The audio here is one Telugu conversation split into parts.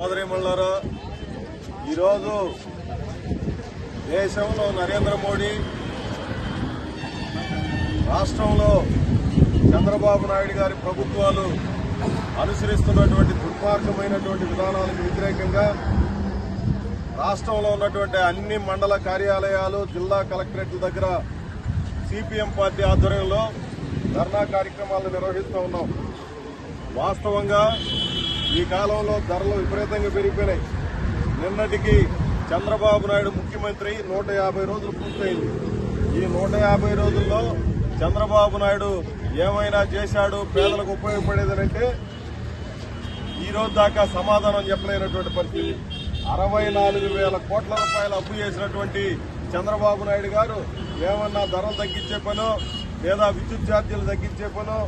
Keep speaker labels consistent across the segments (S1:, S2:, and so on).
S1: సోదరిమణులారా ఈరోజు దేశంలో నరేంద్ర మోడీ రాష్ట్రంలో చంద్రబాబు నాయుడు గారి ప్రభుత్వాలు అనుసరిస్తున్నటువంటి దుర్మార్గమైనటువంటి విధానాలకు వ్యతిరేకంగా రాష్ట్రంలో ఉన్నటువంటి అన్ని మండల కార్యాలయాలు జిల్లా కలెక్టరేట్ల దగ్గర సిపిఎం పార్టీ ఆధ్వర్యంలో ధర్నా కార్యక్రమాలు నిర్వహిస్తూ ఉన్నాం. వాస్తవంగా ఈ కాలంలో ధరలు విపరీతంగా పెరిగిపోయినాయి. నిన్నటికి చంద్రబాబు నాయుడు ముఖ్యమంత్రి నూట యాభై రోజులు పూర్తయింది. ఈ నూట యాభై రోజుల్లో చంద్రబాబు నాయుడు ఏమైనా చేశాడు పేదలకు ఉపయోగపడేదనంటే ఈరోజు దాకా సమాధానం చెప్పలేనటువంటి పరిస్థితి. అరవై నాలుగు వేల కోట్ల రూపాయలు అప్పు చేసినటువంటి చంద్రబాబు నాయుడు గారు ఏమన్నా ధరలు తగ్గించే పనో లేదా విద్యుత్ ఛార్జీలు తగ్గించే పనో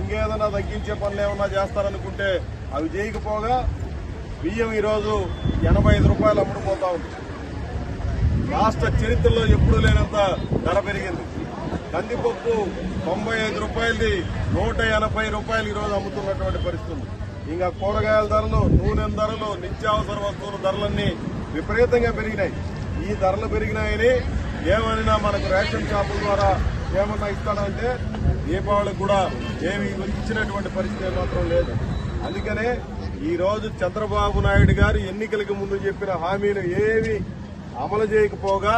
S1: ఇంకేదన్నా తగ్గించే పనులు ఏమన్నా చేస్తారనుకుంటే అవి చేయకపోగా బియ్యం ఈరోజు ఎనభై ఐదు రూపాయలు అమ్ముడుపోతా ఉంది. రాష్ట్ర చరిత్రలో ఎప్పుడూ లేనంత ధర పెరిగింది. కందిపప్పు తొంభై ఐదు రూపాయలది నూట ఎనభై రూపాయలు ఈరోజు అమ్ముతున్నటువంటి పరిస్థితి ఇంకా కూరగాయల ధరలు నూనె ధరలు నిత్యావసర వస్తువుల ధరలన్నీ విపరీతంగా పెరిగినాయి. ఈ ధరలు పెరిగినాయని ఏమైనా మనకు రేషన్ షాపుల ద్వారా ఏమన్నా ఇస్తాడంటే దీపావళికి కూడా ఏమి ఇచ్చినటువంటి పరిస్థితి మాత్రం లేదు. అందుకనే ఈరోజు చంద్రబాబు నాయుడు గారు ఎన్నికలకు ముందు చెప్పిన హామీలు ఏవి అమలు చేయకపోగా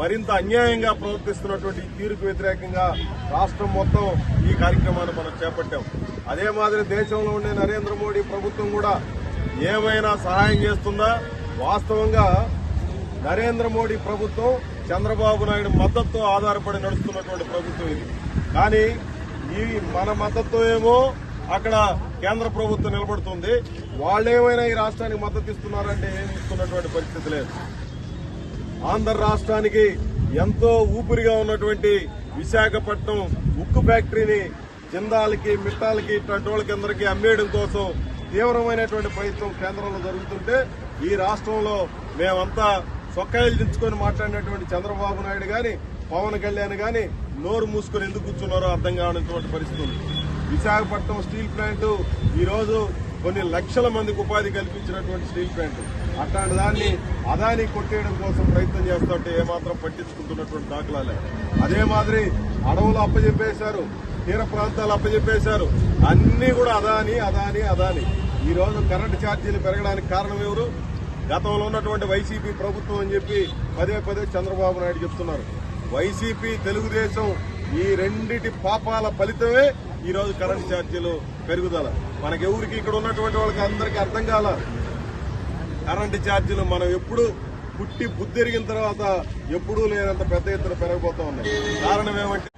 S1: మరింత అన్యాయంగా ప్రవర్తిస్తున్నటువంటి తీరుకు వ్యతిరేకంగా రాష్ట్రం మొత్తం ఈ కార్యక్రమాన్ని మనం చేపట్టాం. అదే మాదిరి దేశంలో ఉండే నరేంద్ర మోడీ ప్రభుత్వం కూడా ఏమైనా సహాయం చేస్తుందా? వాస్తవంగా నరేంద్ర మోడీ ప్రభుత్వం చంద్రబాబు నాయుడు మద్దతుతో ఆధారపడి నడుస్తున్నటువంటి ప్రభుత్వం ఇది. కానీ ఈ మన మద్దతు ఏమో అక్కడ కేంద్ర ప్రభుత్వం నిలబడుతుంది. వాళ్ళేమైనా ఈ రాష్ట్రానికి మద్దతు ఇస్తున్నారంటే ఏమి ఇస్తున్నటువంటి పరిస్థితి లేదు. ఆంధ్ర రాష్ట్రానికి ఎంతో ఊపిరిగా ఉన్నటువంటి విశాఖపట్నం ఉక్కు ఫ్యాక్టరీని జిందాలకి మిట్టాలకి ఇట్లాంటి వాళ్ళకి అందరికీ అమ్మేయడం కోసం తీవ్రమైనటువంటి ప్రయత్నం కేంద్రంలో జరుగుతుంటే ఈ రాష్ట్రంలో మేమంతా సొక్కాయిలు దించుకొని మాట్లాడినటువంటి చంద్రబాబు నాయుడు గాని పవన్ కళ్యాణ్ గాని నోరు మూసుకొని ఎందుకు కూర్చున్నారో అర్థం కావనటువంటి పరిస్థితి ఉంది. విశాఖపట్నం స్టీల్ ప్లాంట్ ఈరోజు కొన్ని లక్షల మందికి ఉపాధి కల్పించినటువంటి స్టీల్ ప్లాంట్. అట్లాంటి దాన్ని అదాని కొట్టేయడం కోసం ప్రయత్నం చేస్తుంటే ఏమాత్రం పట్టించుకుంటున్నటువంటి దాఖలాలే. అదే మాదిరి అడవులు అప్పజెప్పేశారు తీర ప్రాంతాలు అప్పజెప్పేశారు. అన్నీ కూడా అదాని అదాని అదాని. ఈ రోజు కరెంటు ఛార్జీలు పెరగడానికి కారణం ఎవరు? గతంలో ఉన్నటువంటి వైసీపీ ప్రభుత్వం అని చెప్పి పదే పదే చంద్రబాబు నాయుడు చెప్తున్నారు. వైసీపీ తెలుగుదేశం ఈ రెండిటి పాపాల ఫలితమే ఈ రోజు కరెంట్ ఛార్జీలు పెరుగుదల. మనకెవరికి ఇక్కడ ఉన్నటువంటి వాళ్ళకి అందరికీ అర్థం కాల. కరెంటు ఛార్జీలు మనం ఎప్పుడు పుట్టి బుద్ధిరిగిన తర్వాత ఎప్పుడూ లేనంత పెద్ద ఎత్తున పెరగబోతా ఉన్నాయి. కారణం ఏమంటే